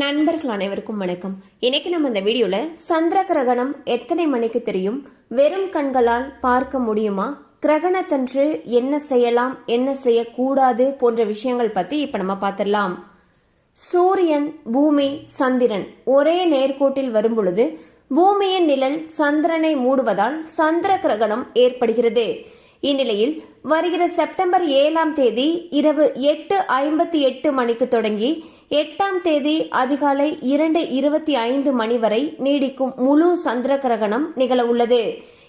நண்பர்கள் அனைவருக்கும் வணக்கம். இன்னைக்கு நம்ம இந்த வீடியோல சந்திர கிரகணம் எத்தனை மணிக்கு தெரியும்? வெறும் கண்களால் பார்க்க முடியுமா? கிரகணத்தன்று என்ன செய்யலாம் என்ன செய்யக்கூடாது போன்ற விஷயங்கள் பத்தி இப்ப நம்ம பார்த்துடலாம் சூரியன் பூமி சந்திரன் ஒரே நேர்கோட்டில் வரும் பொழுது பூமியின் நிழல் சந்திரனை மூடுவதால் சந்திர கிரகணம் ஏற்படுகிறது. இந்நிலையில் வருகிற செப்டம்பர் ஏழாம் தேதி இரவு எட்டு ஐம்பத்தி எட்டு மணிக்கு தொடங்கி எட்டாம் தேதி அதிகாலை இரண்டு இருபத்தி ஐந்து மணி வரை நீடிக்கும் முழு சந்திர கிரகணம் நிகழ உள்ளது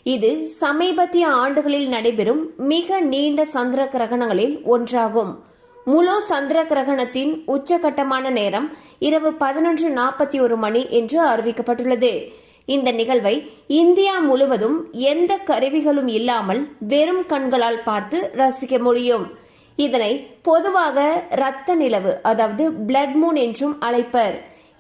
இது சமீபத்திய ஆண்டுகளில் நடைபெறும் மிக நீண்ட சந்திர கிரகணங்களில் ஒன்றாகும். முழு சந்திர கிரகணத்தின் உச்சகட்டமான நேரம் இரவு பதினொன்று நாற்பத்தி ஒரு மணி என்று அறிவிக்கப்பட்டுள்ளது. இந்த நிகழ்வை இந்தியா முழுவதும் எந்த கருவிகளும் இல்லாமல் வெறும் கண்களால் பார்த்து ரசிக்க முடியும். இதனை பொதுவாக இரத்த நிலவு அதாவது பிளட் மூன் என்றும் அழைப்பர்.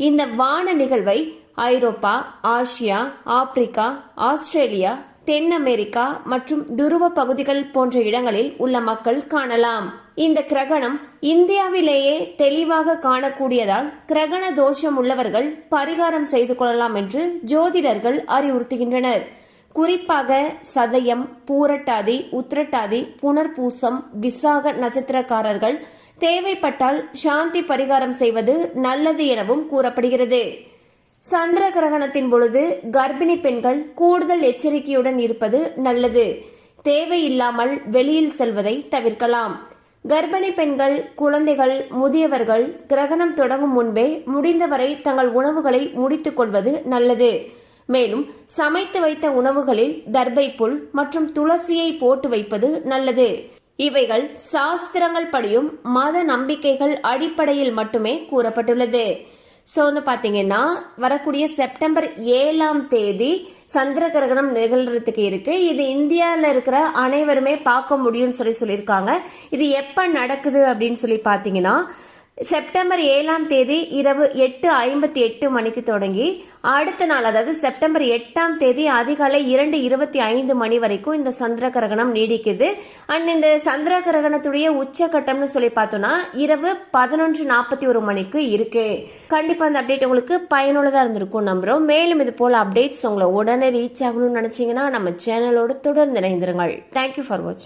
இந்த வான நிகழ்வை ஐரோப்பா ஆசியா ஆப்பிரிக்கா ஆஸ்திரேலியா தென் அமெரிக்கா மற்றும் துருவ பகுதிகள் போன்ற இடங்களில் உள்ள மக்கள் காணலாம். இந்த கிரகணம் இந்தியாவிலேயே தெளிவாக காணக்கூடியதால் கிரகண தோஷம் உள்ளவர்கள் பரிகாரம் செய்து கொள்ளலாம் என்று ஜோதிடர்கள் அறிவுறுத்துகின்றனர். குறிப்பாக சதயம் பூரட்டாதி உத்திரட்டாதி புனர்பூசம் விசாக நட்சத்திரக்காரர்கள் தேவைப்பட்டால் சாந்தி பரிகாரம் செய்வது நல்லது எனவும் கூறப்படுகிறது. சந்திர கிரகணத்தின் பொழுது கர்ப்பிணி பெண்கள் கூடுதல் எச்சரிக்கையுடன் இருப்பது நல்லது. தேவையில்லாமல் வெளியில் செல்வதை தவிர்க்கலாம். கர்ப்பிணி பெண்கள் குழந்தைகள் முதியவர்கள் கிரகணம் தொடங்கும் முன்பே முடிந்தவரை தங்கள் உணவுகளை முடித்துக் கொள்வது நல்லது. மேலும் சமைத்து வைத்த உணவுகளில் தர்பை புல் மற்றும் துளசியை போட்டு வைப்பது நல்லது. இவைகள் சாஸ்திரங்கள் படியும் மத நம்பிக்கைகள் அடிப்படையில் மட்டுமே கூறப்பட்டுள்ளது. ஸோ வந்து பார்த்தீங்கன்னா வரக்கூடிய செப்டம்பர் ஏழாம் தேதி சந்திர கிரகணம் நிகழ்றதுக்கு இருக்கு. இது இந்தியாவில் இருக்கிற அனைவருமே பார்க்க முடியும்னு சொல்லி சொல்லியிருக்காங்க. இது எப்போ நடக்குது அப்படின்னு சொல்லி பார்த்தீங்கன்னா செப்டம்பர் ஏழாம் தேதி இரவு எட்டு ஐம்பத்தி எட்டு மணிக்கு தொடங்கி அடுத்த நாள் அதாவது செப்டம்பர் எட்டாம் தேதி அதிகாலை இரண்டு இருபத்தி ஐந்து மணி வரைக்கும் இந்த சந்திர கிரகணம் நீடிக்குது. அண்ட் இந்த சந்திர கிரகணத்துடைய உச்சகட்டம்னு சொல்லி பார்த்தோம்னா இரவு பதினொன்று நாற்பத்தி ஒரு மணிக்கு இருக்கு. கண்டிப்பா அந்த அப்டேட் உங்களுக்கு பயனுள்ளதா இருந்திருக்கும் நம்புறோம். மேலும் இது போல அப்டேட்ஸ் உங்களை உடனே ரீச் ஆகணும்னு நினைச்சீங்கன்னா நம்ம சேனலோடு தொடர்ந்து இணைந்திருங்கள். தேங்க்யூ ஃபார் வாட்சிங்